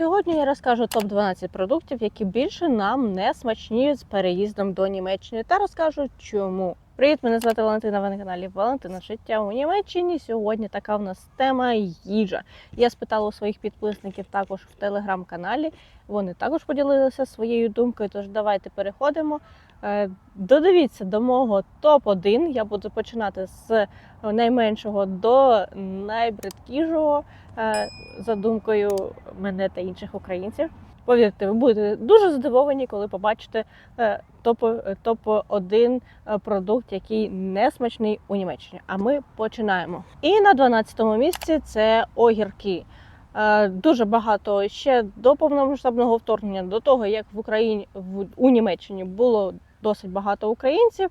Сьогодні я розкажу топ-12 продуктів, які більше нам не смачні з переїздом до Німеччини, та розкажу чому. Привіт, мене звати Валентина. Ви на каналі Валентина Життя у Німеччині. Сьогодні така в нас тема їжа. Я спитала у своїх підписників також в телеграм-каналі. Вони також поділилися своєю думкою. Тож давайте переходимо. Е, Додивіться до мого топ-1. Я буду починати з найменшого до найбридкішого за думкою мене та інших українців. Повірте, ви будете дуже здивовані, коли побачите е, топ, 1 продукт, який не смачний у Німеччині. А ми починаємо. І на 12-му місці це огірки. Е, Дуже багато ще до повномасштабного вторгнення, до того як в Україні в у Німеччині було досить багато українців.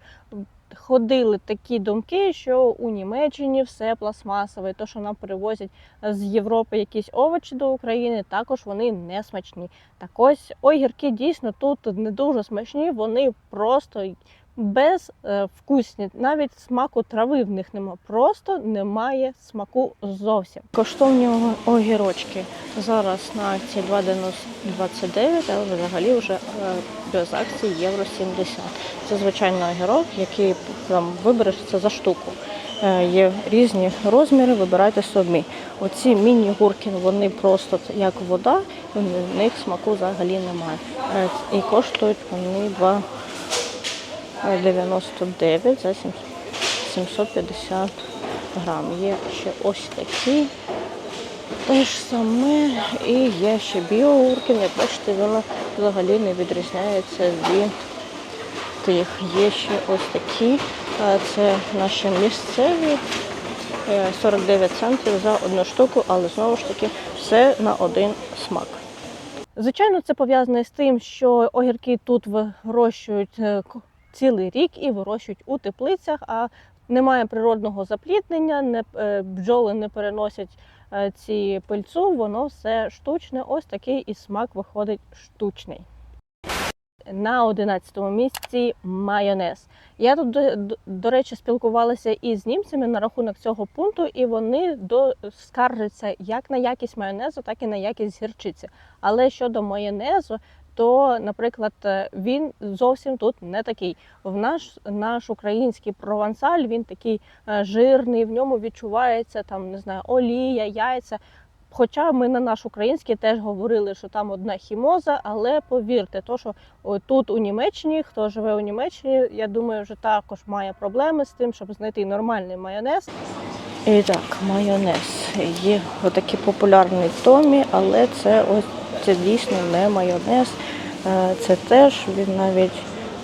Ходили такі думки, що у Німеччині все пластмасове, то що нам привозять з Європи якісь овочі до України, також вони не смачні. Так ось огірки дійсно тут не дуже смачні, вони просто без е, вкусні. Навіть смаку трави в них нема. Просто немає смаку зовсім. Коштовні огірочки зараз на акції 2,29, але взагалі вже е, без акції євро 70. Це звичайний огірок, який там вибереш це за штуку. Е, Є різні розміри, вибирайте собі. Оці міні-гурки, вони просто як вода, в них смаку взагалі немає. І коштують вони 2,99 за 750 грам. Є ще ось такі. Те ж саме і є ще біогурки. Як бачите, воно взагалі не відрізняється від тих. Є ще ось такі. Е, Це наші місцеві. Е, 49 центів за одну штуку, але знову ж таки все на один смак. Звичайно, це пов'язане з тим, що огірки тут вирощують е, цілий рік і вирощують у теплицях, а немає природного запліднення, не, е, бджоли не переносять е, ці пильцу, воно все штучне. Ось такий і смак виходить штучний. На 11-му місці майонез. Я тут, до, до- до речі, спілкувалася із німцями на рахунок цього пункту, і вони до, скаржаться як на якість майонезу, так і на якість гірчиці. Але щодо майонезу, то, наприклад, е, він зовсім тут не такий. В наш, наш український провансаль він такий е, жирний, в ньому відчувається там, не знаю, олія, яйця. Хоча ми на наш український теж говорили, що там одна хімоза, але повірте, то що тут у Німеччині, хто живе у Німеччині, я думаю, вже також має проблеми з тим, щоб знайти нормальний майонез. І так, майонез. Є отакий популярний Томі, але це ось це дійсно не майонез. Е, Це теж він навіть,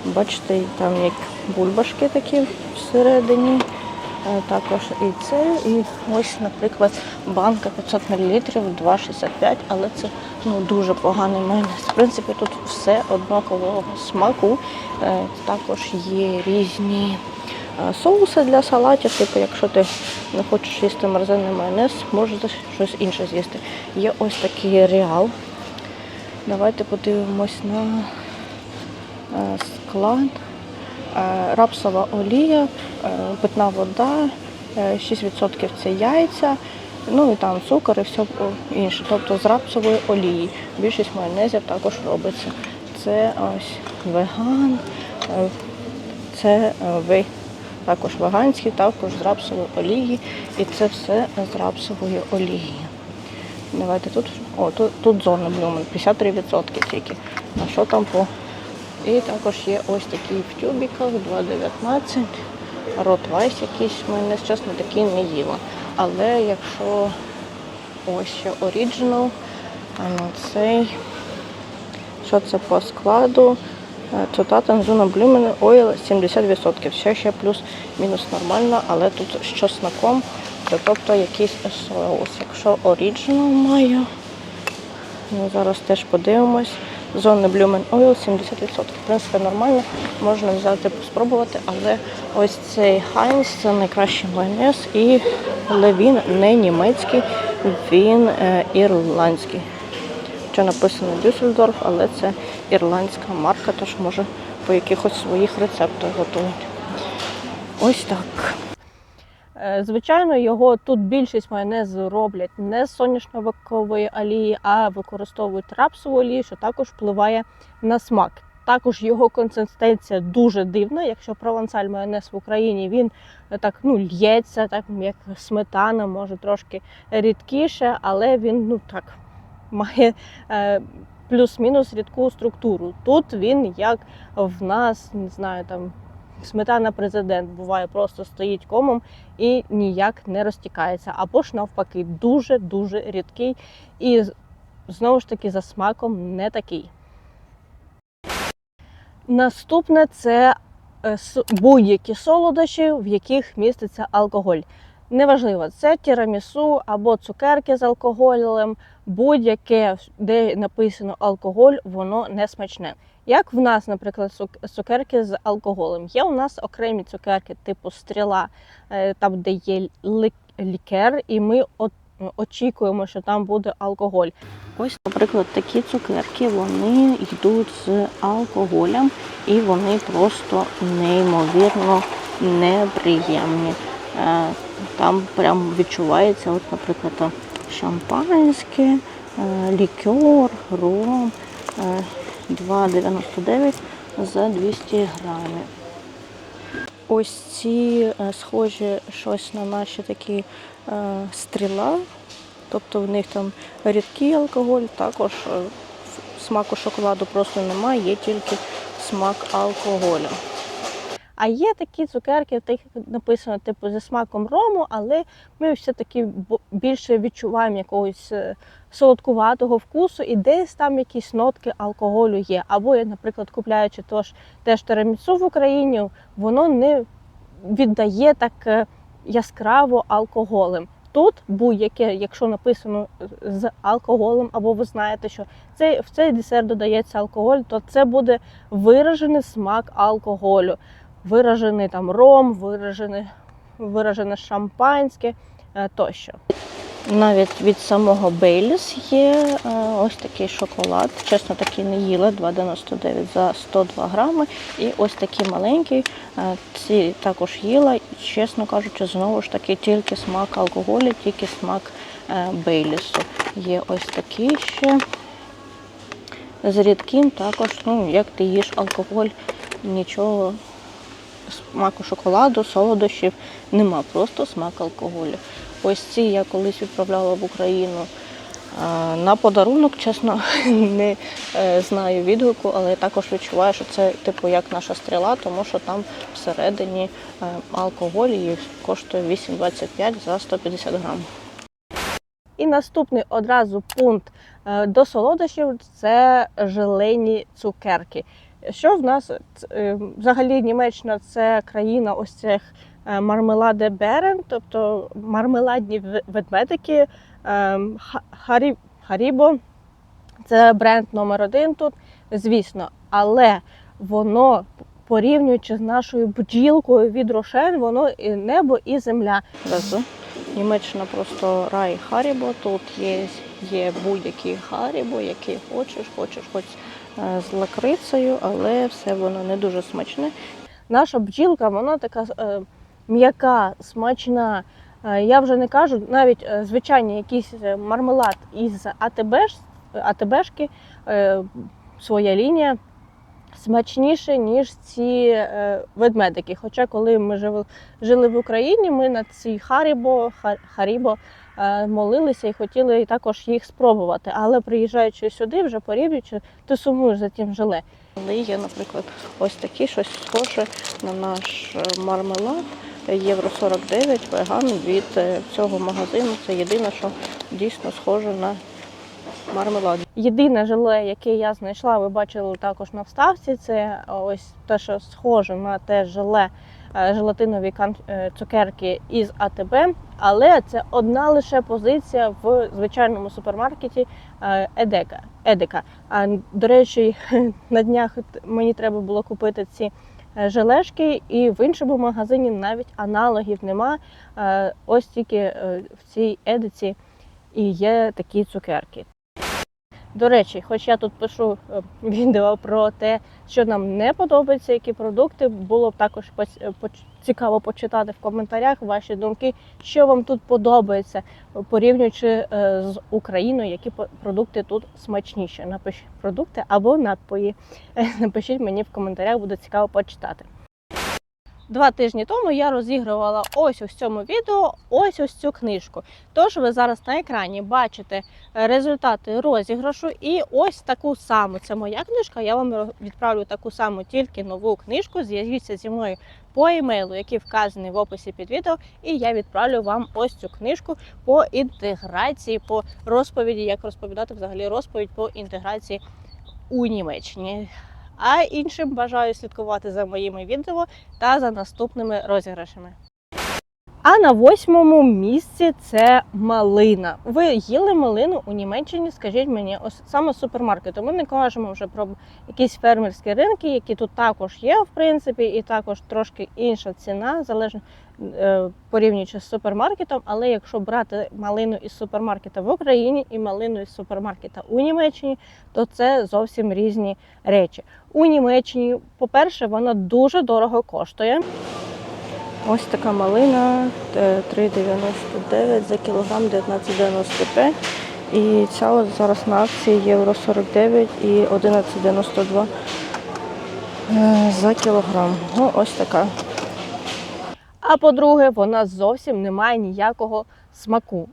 бачите, там як бульбашки такі всередині. Е, Також і це, і ось, наприклад, банка 500 мл 2,65, але це ну, дуже поганий майонез. В принципі, тут все однакового смаку. Е, Також є різні соуси для салатів. Типу, якщо ти не хочеш їсти мерзенний майонез, можеш щось інше з'їсти. Є ось такий реал. Давайте подивимось на е, склад. Е, Рапсова олія, е, питна вода, е, 6% це яйця, ну і там цукор і все інше. Тобто з рапсової олії. Більшість майонезів також робиться. Це ось веган, це ви також веганський, також з рапсової олії. І це все з рапсової олії. Давайте тут. О, тут, тут зона блюмен, 53% тільки. А що там по і також є ось такі в тюбіках 2,19. Ротвайс якийсь майонез, чесно, такий не їла. Але якщо ось ще оріджинал, ну цей, що це по складу? Е, Цитата Зона Блюмен Ойл 70%. Все ще плюс-мінус нормально, але тут з чесноком, тобто якийсь соус. Якщо оріджинал маю, Ну, зараз теж подивимось. Зони Bloomin' Oil 70%. В принципі, нормально, можна взяти спробувати, але ось цей Heinz це найкращий майонез, і але він не німецький, він е, ірландський. Що написано Дюссельдорф, але це ірландська марка, тож може по якихось своїх рецептах готують. Ось так. Е, Звичайно, його тут більшість майонезу роблять не з соняшникової олії, а використовують рапсову олію, що також впливає на смак. Також його консистенція дуже дивна. Якщо провансаль майонез в Україні він е, так ну л'ється, так як сметана, може трошки рідкіше, але він ну так має е, плюс-мінус рідку структуру. Тут він як в нас, не знаю, там сметана президент буває, просто стоїть комом і ніяк не розтікається. Або ж навпаки, дуже дуже рідкий і знову ж таки за смаком не такий. Наступне це е, будь-які солодощі, в яких міститься алкоголь. Неважливо, це тірамісу або цукерки з алкоголем, будь-яке, де написано алкоголь, воно не смачне. Як в нас, наприклад, цук- цукерки з алкоголем. Є у нас окремі цукерки, типу стріла, е, там, де є лікер, і ми очікуємо, що там буде алкоголь. Ось, наприклад, такі цукерки вони йдуть з алкоголем, і вони просто неймовірно неприємні. Е, Там прям відчувається, от, наприклад, шампанське, е, лікер, ром. Е, 2,99 за 200 грамів. Ось ці е, схожі щось на наші такі е, стріла, тобто в них там рідкий алкоголь, також е, смаку шоколаду просто немає, є тільки смак алкоголю. А є такі цукерки, тих написано типу зі смаком рому, але ми все-таки більше відчуваємо якогось е, солодкуватого вкусу, і десь там якісь нотки алкоголю є. Або я, наприклад, купляючи тож теж тереміцу в Україні, воно не віддає так е, яскраво алкоголем. Тут будь-яке, якщо написано з алкоголем, або ви знаєте, що цей, в цей десерт додається алкоголь, то це буде виражений смак алкоголю, виражений там ром, виражений, виражене шампанське е, тощо. Навіть від самого Бейліс є е, ось такий шоколад. Чесно, такий не їла 2,99 за 102 грами. І ось такий маленький. е, Ці також їла. І, чесно кажучи, знову ж таки тільки смак алкоголю, тільки смак Бейлісу. Є ось такий ще. З рідким також, ну, як ти їш алкоголь, нічого смаку шоколаду, солодощів нема, просто смак алкоголю. Ось ці я колись відправляла в Україну на подарунок, чесно, не е, знаю відгуку, але я також відчуваю, що це типу як наша стріла, тому що там всередині е, алкоголь і коштує 8,25 за 150 грам. І наступний одразу пункт е, до солодощів це желені цукерки. Що в нас е, взагалі Німеччина це країна ось цих е, мармеладе Берен, тобто мармеладні ведмедики. Ем, Харі- Харібо це бренд номер один тут, звісно, але воно порівнюючи з нашою бджілкою від Рошен, воно і небо, і земля. Разу. Німеччина просто рай Харібо. Тут є, є будь-які Харібо, які хочеш, хочеш, хоч е, з лакрицею, але все воно не дуже смачне. Наша бджілка, вона така е, м'яка, смачна. Е, Я вже не кажу, навіть е, звичайний якийсь е, мармелад із АТБ, АТБшки, е, своя лінія смачніше, ніж ці е, ведмедики. Хоча, коли ми жили, в Україні, ми на ці Харібо, Ха- Харібо е, молилися і хотіли також їх спробувати. Але приїжджаючи сюди, вже порівнюючи, ти сумуєш за тим желе. Але є, наприклад, ось такі щось схоже на наш е, мармелад. Євро 49 веган від цього магазину. Це єдине, що дійсно схоже на мармелад. Єдине желе, яке я знайшла, ви бачили також на вставці. Це ось те, що схоже на те желе е, желатинові е, цукерки із АТБ, але це одна лише позиція в звичайному супермаркеті е, Едека. Едека. А до речі, на днях мені треба було купити ці желешки, і в іншому магазині навіть аналогів нема. Ось тільки в цій едиці і є такі цукерки. До речі, хоч я тут пишу е, відео про те, що нам не подобається, які продукти, було б також е, цікаво почитати в коментарях ваші думки, що вам тут подобається, порівнюючи е, з Україною, які продукти тут смачніші. Напишіть продукти або напої. Напишіть мені в коментарях, буде цікаво почитати. Два тижні тому я розігрувала ось у цьому відео ось ось цю книжку. Тож ви зараз на екрані бачите е, результати розіграшу і ось таку саму. Це моя книжка. Я вам відправлю таку саму тільки нову книжку. Зв'яжіться зі мною по емейлу, який вказаний в описі під відео, і я відправлю вам ось цю книжку по інтеграції, по розповіді, як розповідати взагалі розповідь по інтеграції у Німеччині. А іншим бажаю слідкувати за моїми відео та за наступними розіграшами. А на восьмому місці це малина. Ви їли малину у Німеччині? Скажіть мені, ось саме з супермаркету. Ми не кажемо вже про якісь фермерські ринки, які тут також є, в принципі, і також трошки інша ціна, залежно е, порівнюючи з супермаркетом. Але якщо брати малину із супермаркета в Україні і малину із супермаркета у Німеччині, то це зовсім різні речі. У Німеччині, по-перше, вона дуже дорого коштує. Ось така малина е, 3,99 за кілограм 19,95. І ця зараз на акції євро 49 і 11,92 е, за кілограм. Ну, ось така. А по-друге, вона зовсім не має ніякого смаку.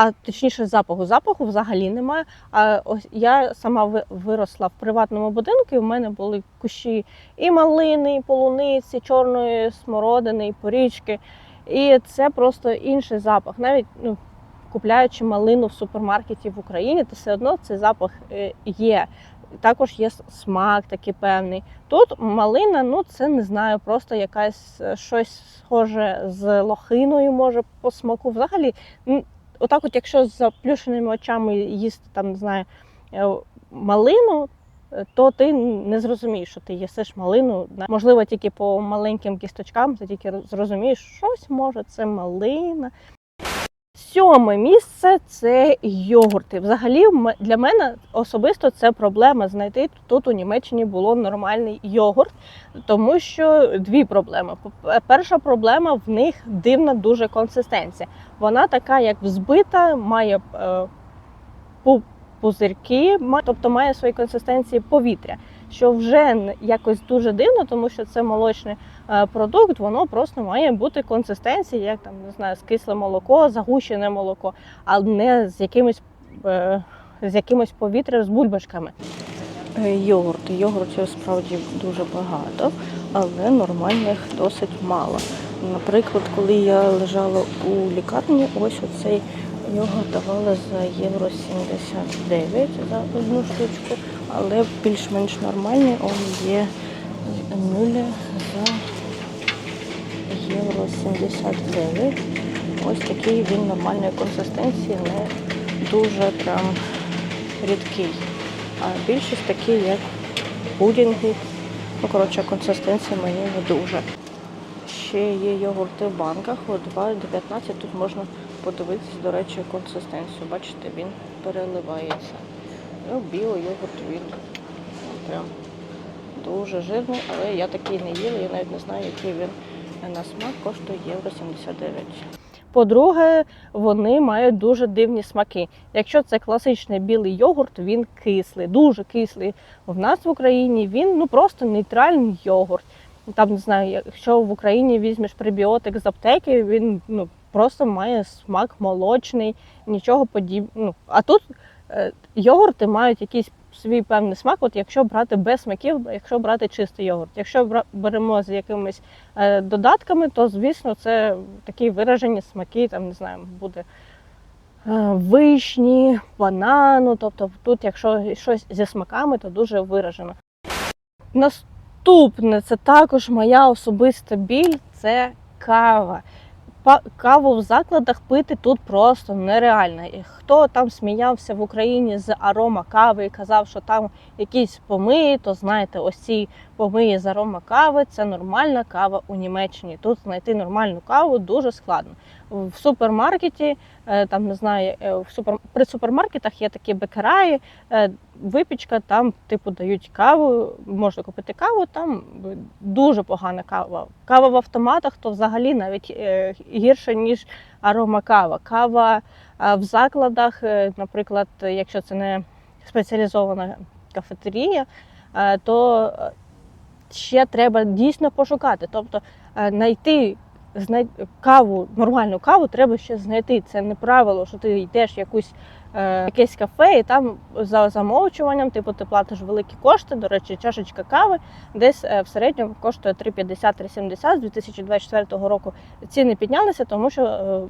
А точніше запаху. Запаху взагалі немає. А ось я сама виросла в приватному будинку, і в мене були кущі і малини, і полуниці, чорної смородини, і порічки. І це просто інший запах. Навіть ну, купляючи малину в супермаркеті в Україні, то все одно цей запах е, є. Також є смак такий певний. Тут малина, ну це не знаю, просто якась е, щось схоже з лохиною, може по смаку. Взагалі, отак, от якщо з заплющеними очами їсти там, не знаю, е, малину, е, то ти не зрозумієш, що ти їсиш малину. Можливо, тільки по маленьким кісточкам ти тільки зрозумієш, що щось може, це малина. Сьоме місце це йогурти. Взагалі, для мене особисто це проблема знайти тут у Німеччині було нормальний йогурт, тому що дві проблеми. Перша проблема в них дивна дуже консистенція. Вона така, як взбита, має е, пузирки, тобто має свої консистенції повітря, що вже якось дуже дивно, тому що це молочний е, продукт, воно просто має бути консистенції, як там не знаю, скисле молоко, загущене молоко, а не з якимось е, з якимось повітрям з бульбашками. Е, Йогурти. Йогуртів справді дуже багато, але нормальних досить мало. Наприклад, коли я лежала у лікарні, ось оцей йогурт давали за євро 79 за одну штучку, але більш-менш нормальний он є мюле за євро 79. Ось такий він нормальної консистенції, не дуже прям рідкий. А більшість такі, як пудінги. Ну, коротше, консистенція мені не дуже. Ще є йогурти в банках, от 2,19. Тут можна подивитися, до речі, консистенцію. Бачите, він переливається. Ну, біо-йогурт він прям дуже жирний, але я такий не їла, я навіть не знаю, який він на смак коштує євро 79. По-друге, вони мають дуже дивні смаки. Якщо це класичний білий йогурт, він кислий, дуже кислий. В нас в Україні він ну просто нейтральний йогурт. Там не знаю, якщо в Україні візьмеш пребіотик з аптеки, він ну просто має смак молочний, нічого подібного. Ну, а тут е, йогурти мають якийсь свій певний смак. От якщо брати без смаків, якщо брати чистий йогурт. Якщо беремо з якимись е, додатками, то звісно це такі виражені смаки, там не знаю, буде е, вишні, банану. Тобто тут, якщо щось зі смаками, то дуже виражено. Наступне це також моя особиста біль це кава. Каву в закладах пити тут просто нереально. І хто там сміявся в Україні з арома кави і казав, що там якісь помиї, то знаєте, ось ці помиє з арома кави. Це нормальна кава у Німеччині. Тут знайти нормальну каву дуже складно. В супермаркеті, е, там не знаю, е, в супер... при супермаркетах є такі бекераї, е, випічка, там типу дають каву, можна купити каву, там дуже погана кава. Кава в автоматах то взагалі навіть гірше, ніж арома кава. Кава в закладах, наприклад, якщо це не спеціалізована кафетерія, то ще треба дійсно пошукати. Тобто е, знайти знай... каву, нормальну каву треба ще знайти. Це не правило, що ти йдеш якусь, якесь кафе і там за замовчуванням, типу, ти платиш великі кошти. До речі, чашечка кави десь е, в середньому коштує 3,50-3,70. З 2024 року ціни піднялися, тому що е,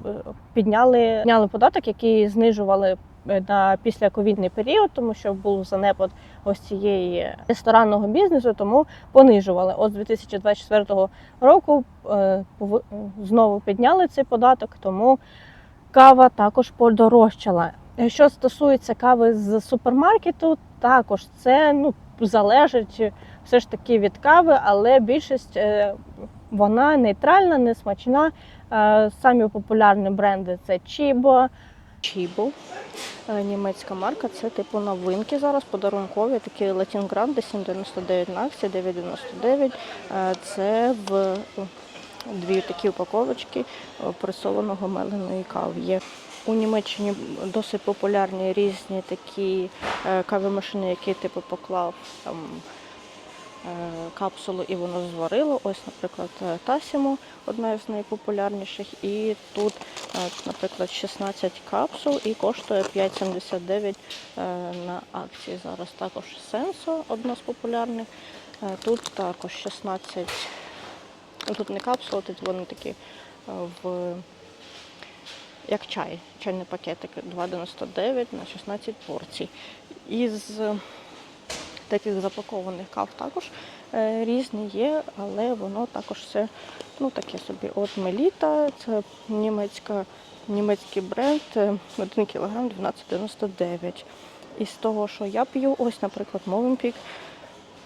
підняли, підняли податок, який знижували е, на післяковідний період, тому що був занепад ось цієї ресторанного бізнесу, тому понижували. От з 2024 року е, знову підняли цей податок, тому кава також подорожчала. Е, Що стосується кави з супермаркету, також це ну, залежить все ж таки від кави, але більшість е, вона нейтральна, не смачна. Е, Самі популярні бренди це Chibo. Е, Німецька марка, це типу новинки зараз, подарункові, такі Grande 7,99 на акції, 9,99. Е, Це в дві такі упаковочки е, пресованого меленої кави. У Німеччині досить популярні різні такі е, кавомашини, які типу поклав там е, капсулу і воно зварило. Ось, наприклад, е, Tassimo, одна з найпопулярніших. І тут, наприклад, 16 капсул і коштує 5,79 е, на акції. Зараз також Senso, одна з популярних. Тут також 16, ну, тут не капсули, тут вони такі в як чай, чайний пакетик 2,99 на 16 порцій. Із таких запакованих кав також е, різні є, але воно також все ну, таке собі. От Меліта, це німецька, німецький бренд, е, 1 кг 12,99. І з того, що я п'ю, ось, наприклад, Movenpick,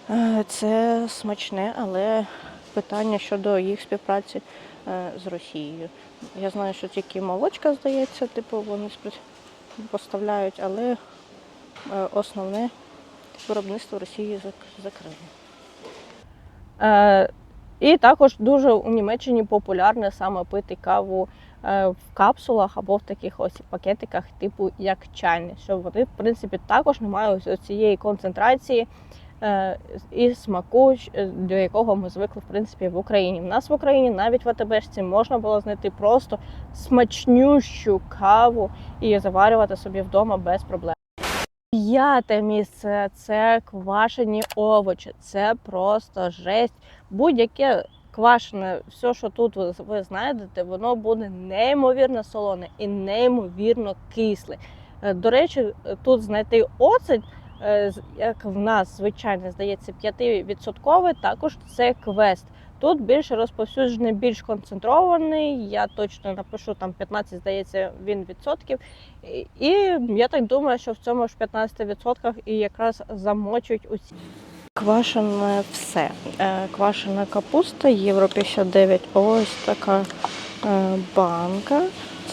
е, це смачне, але питання щодо їх співпраці з Росією. Я знаю, що тільки молочка, здається, типу вони поставляють, але е, основне виробництво Росії зак- закрили. Е, і також дуже у Німеччині популярне саме пити каву е, в капсулах або в таких ось пакетиках, типу як чайні, що вони, в принципі, також не мають цієї концентрації е, і смаку, е, до якого ми звикли в принципі в Україні. У нас в Україні навіть в АТБшці можна було знайти просто смачнющу каву і заварювати собі вдома без проблем. П'яте місце це квашені овочі. Це просто жесть. Будь-яке квашене, все, що тут ви, знайдете, воно буде неймовірно солоне і неймовірно кисле. Е, До речі, тут знайти оцет, е, як в нас звичайно здається, 5%, також це квест. Тут більше розповсюджений, більш концентрований. Я точно напишу там 15, здається, він відсотків. І- І я так думаю, що в цьому ж 15% і якраз замочують усі. Квашене все. Е, Квашена капуста, євро 59. Ось така е, банка.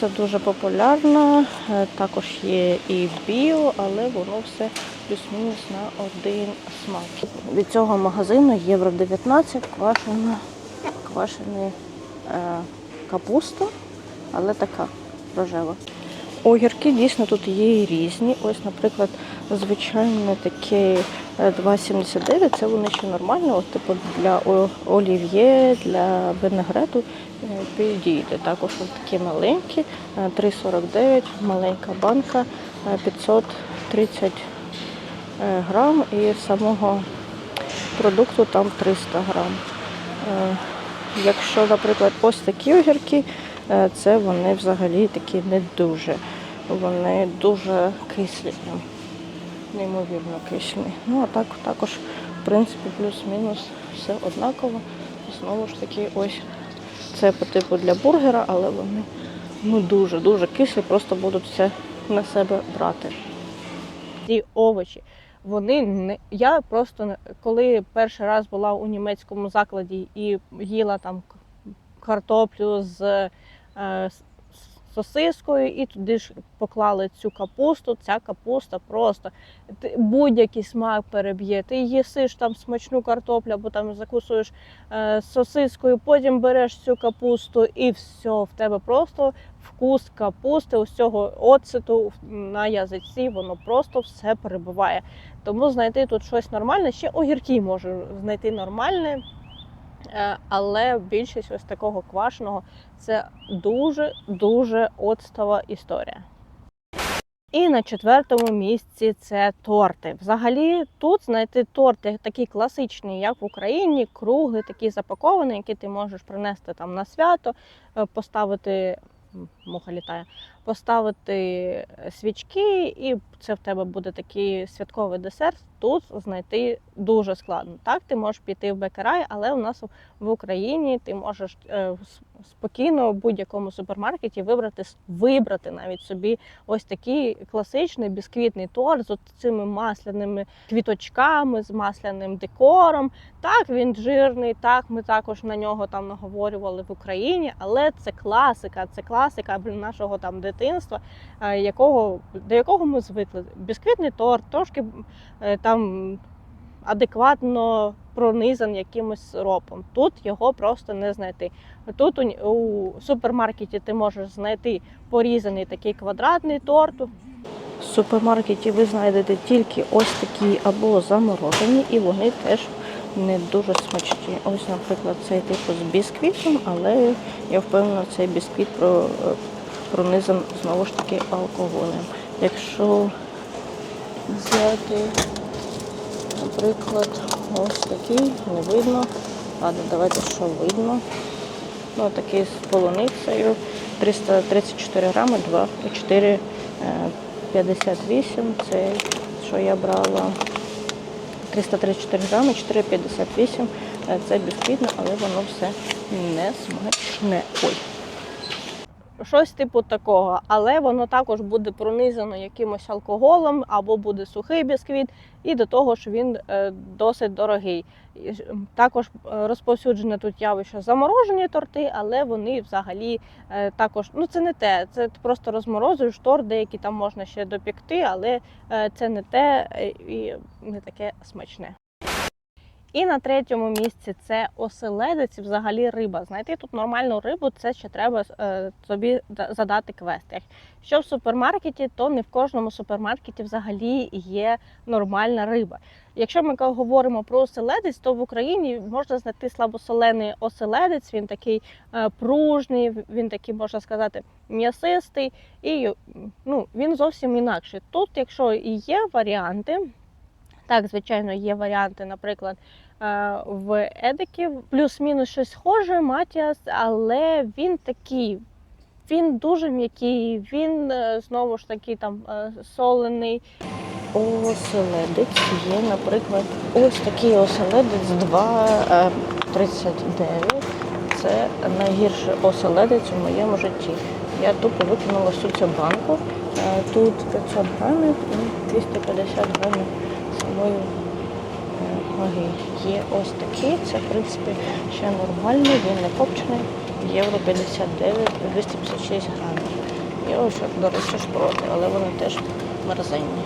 Це дуже популярно. Е, Також є і біо, але воно все плюс-мінус на один смак. Від цього магазину євро 19 квашена, квашена е, капуста, але така рожева. Огірки дійсно тут є і різні. Ось, наприклад, звичайно такі е, 2,79, це вони ще нормально, от, типу для олів'є, для винегрету е, підійде. Також такі маленькі, е, 3,49, маленька банка, е, 530 е, грам і самого продукту там 300 грам. Е, Якщо, наприклад, ось такі огірки, е, це вони взагалі такі не дуже. Вони дуже кислі, прям неймовірно кислі. Ну а так також, в принципі, плюс-мінус все однаково. Знову ж таки, ось це по типу для бургера, але вони ну дуже-дуже кислі, просто будуть все на себе брати. Ці овочі Вони не я просто коли перший раз була у німецькому закладі і їла там картоплю з е, сосискою, і туди ж поклали цю капусту. Ця капуста просто будь-який смак переб'є. Ти їсиш там смачну картоплю, або там закусуєш е, сосискою, потім береш цю капусту, і все, в тебе просто вкус капусти, ось цього оцету на язиці, воно просто все перебиває. Тому знайти тут щось нормальне, ще огірки можу знайти нормальне. Е, Але більшість ось такого квашеного це дуже-дуже оцтова історія. І на четвертому місці це торти. Взагалі тут знайти торти такі класичні, як в Україні, круглі, такі запаковані, які ти можеш принести там на свято, е, поставити муха літає, поставити е, свічки, і це в тебе буде такий святковий десерт. Тут знайти дуже складно. Так, ти можеш піти в бекерай, але у нас в Україні ти можеш е, спокійно в будь-якому супермаркеті вибрати вибрати навіть собі ось такий класичний бісквітний торт з цими масляними квіточками, з масляним декором. Так, він жирний, так, ми також на нього там наговорювали в Україні, але це класика, це класика нашого там дитинства, е, якого, до якого ми звикли. Бісквітний торт, трошки е, там адекватно пронизаний якимось сиропом. Тут його просто не знайти. Тут у, супермаркеті ти можеш знайти порізаний такий квадратний торт. В супермаркеті ви знайдете тільки ось такі або заморожені, і вони теж не дуже смачні. Ось, наприклад, цей типу з бісквітом, але я впевнена, цей бісквіт про, пронизан знову ж таки алкоголем. Якщо взяти, наприклад, ось такий, не видно. Ладно, давайте що видно. Ну, такий з полуницею 334 грами, 2, 4, 58. Це що я брала. 334 грами, 4,58. Е, Це бісквітне, але воно все не смачне. Ой. Щось типу такого, але воно також буде пронизано якимось алкоголем або буде сухий бісквіт, і до того ж він е, досить дорогий. Також е, розповсюджене тут явище заморожені торти, але вони взагалі е, також ну це не те. Це ти просто розморозуєш торт, деякі там можна ще допікти, але це не те і не таке смачне. І на третьому місці це оселедець, і взагалі риба. Знайти тут нормальну рибу, це ще треба е, собі задати квест. Якщо в супермаркеті, то не в кожному супермаркеті взагалі є нормальна риба. Якщо ми говоримо про оселедець, то в Україні можна знайти слабосолений оселедець. Він такий е, пружний, він такий, можна сказати, м'ясистий, і ну, він зовсім інакший. Тут, якщо і є варіанти, так, звичайно, є варіанти, наприклад, е, в Едиків плюс-мінус щось схоже, Матіас, але він такий. Він дуже м'який, він е, знову ж таки там е, солений. Оселедець є, наприклад, ось такий оселедець 2,39. Це найгірший оселедець у моєму житті. Я тупо викинула всю цю банку. Тут 500 грамів і 250 грамів самої е, ваги. Є ось такі, це в принципі ще нормальний, він не копчений, євро 59, 256 грамів. Є ось, до речі, шпроти, але вони теж мерзенні.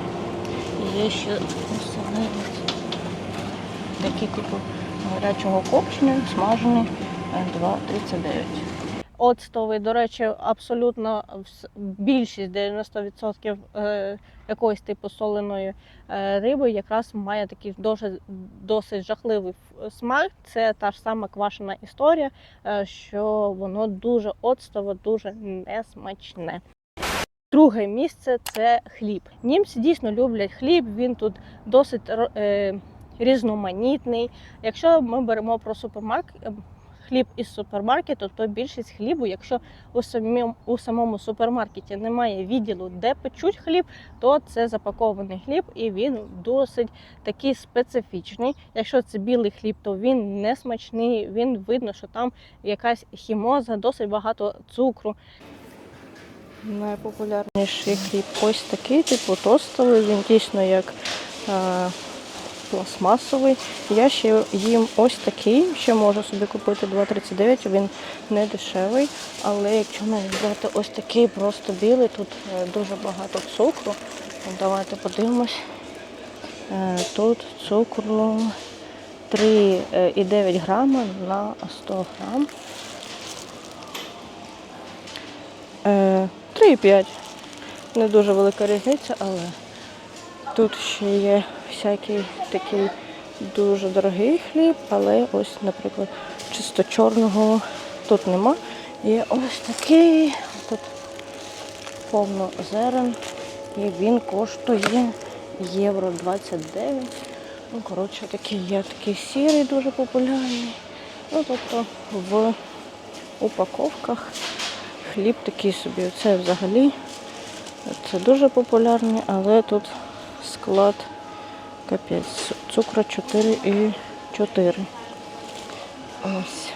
Є ще такий типу гарячого копчення, смажений е, 2,39. Оцтовий, до речі, абсолютно більшість 90% е, якоїсь типу соленої е, риби якраз має такий дуже досить жахливий смак. Це та ж сама квашена історія, е, що воно дуже оцтове, дуже несмачне. Друге місце це хліб. Німці дійсно люблять хліб. Він тут досить е, різноманітний. Якщо ми беремо про супермаркет. Хліб із супермаркету, то більшість хлібу, якщо у самому, у самому супермаркеті немає відділу, де печуть хліб, то це запакований хліб і він досить такий специфічний. Якщо це білий хліб, то він не смачний. Він видно, що там якась хімоза, досить багато цукру. Найпопулярніший хліб ось такий, типу тостовий. Він дійсно як е, пластмасовий. Я ще їм ось такий, ще можу собі купити 2,39, він не дешевий. Але якщо мені взяти ось такий просто білий, тут е, дуже багато цукру. Давайте подивимось. Е, Тут цукру 3,9 грама на 100 грам. Е, 3,5. Не дуже велика різниця, але тут ще є всякий такий дуже дорогий хліб, але ось, наприклад, чисто чорного тут нема. Є ось такий, тут повно зерен, і він коштує євро 29. Ну, коротше, такий є такий сірий, дуже популярний. Ну, тобто в упаковках хліб такий собі. Це взагалі це дуже популярний, але тут склад капець. Цукру 4,4. Ось.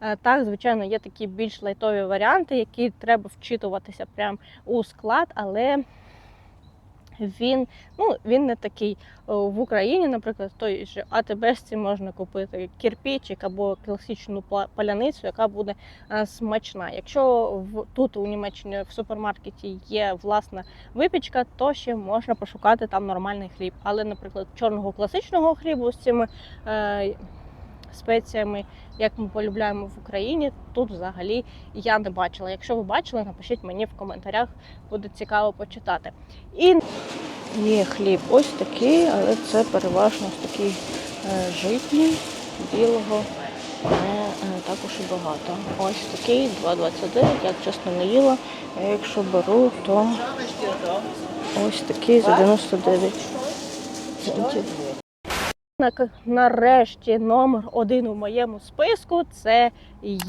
Е, Так, звичайно, є такі більш лайтові варіанти, які треба вчитуватися прямо у склад, але він, ну, він не такий. В Україні, наприклад, той же АТБшці можна купити кирпичик або класичну паляницю, яка буде е, смачна. Якщо в, тут у Німеччині в супермаркеті є власна випічка, то ще можна пошукати там нормальний хліб. Але, наприклад, чорного класичного хлібу з цими е, спеціями, як ми полюбляємо в Україні, тут взагалі я не бачила. Якщо ви бачили, напишіть мені в коментарях, буде цікаво почитати. І є хліб ось такий, але це переважно такий е, житній, білого не е, також і багато. Ось такий 2,29, я чесно не їла. А якщо беру, то ось такий за 99 центів. На- Нарешті номер один у моєму списку це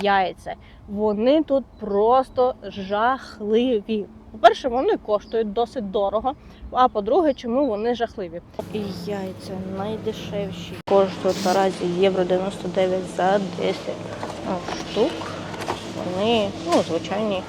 яйця. Вони тут просто жахливі. По-перше, вони коштують досить дорого. А по-друге, чому вони жахливі? І яйця найдешевші коштують наразі євро 99 за 10 штук. Вони, ну, звичайні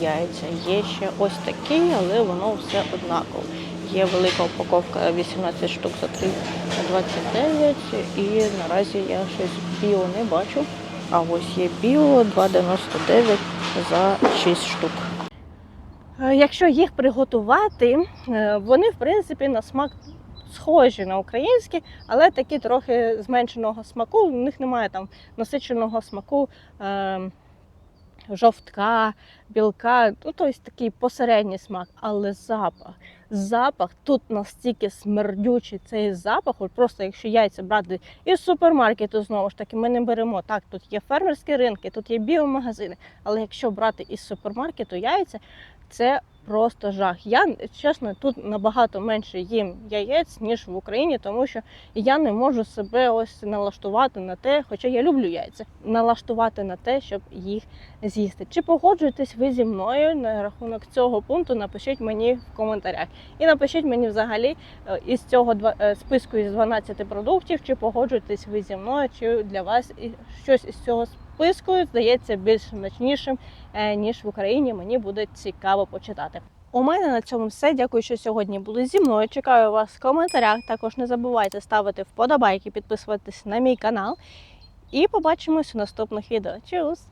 яйця. Є ще ось такі, але воно все однаково. Є велика упаковка 18 штук за 3,29 і наразі я щось біо не бачу. А ось є біо 2,99 за 6 штук. Е, Якщо їх приготувати, е, вони в принципі на смак схожі на українські, але такі трохи зменшеного смаку. У них немає там насиченого смаку. Е, Жовтка, білка, ну тобто такий посередній смак, але запах. Запах тут настільки смердючий цей запах. От просто якщо яйця брати із супермаркету, знову ж таки, ми не беремо. Так, тут є фермерські ринки, тут є біомагазини. Але якщо брати із супермаркету яйця, це просто жах. Я чесно тут набагато менше їм яєць, ніж в Україні, тому що я не можу себе ось налаштувати на те, хоча я люблю яйця, налаштувати на те, щоб їх з'їсти. Чи погоджуєтесь ви зі мною на рахунок цього пункту? Напишіть мені в коментарях. І напишіть мені взагалі е, із цього е, списку із 12 продуктів, чи погоджуєтесь ви зі мною, чи для вас щось із цього списку здається більш смачнішим, е, ніж в Україні. Мені буде цікаво почитати. У мене на цьому все. Дякую, що сьогодні були зі мною. Чекаю вас в коментарях. Також не забувайте ставити вподобайки, підписуватись на мій канал. І побачимось у наступних відео. Чус!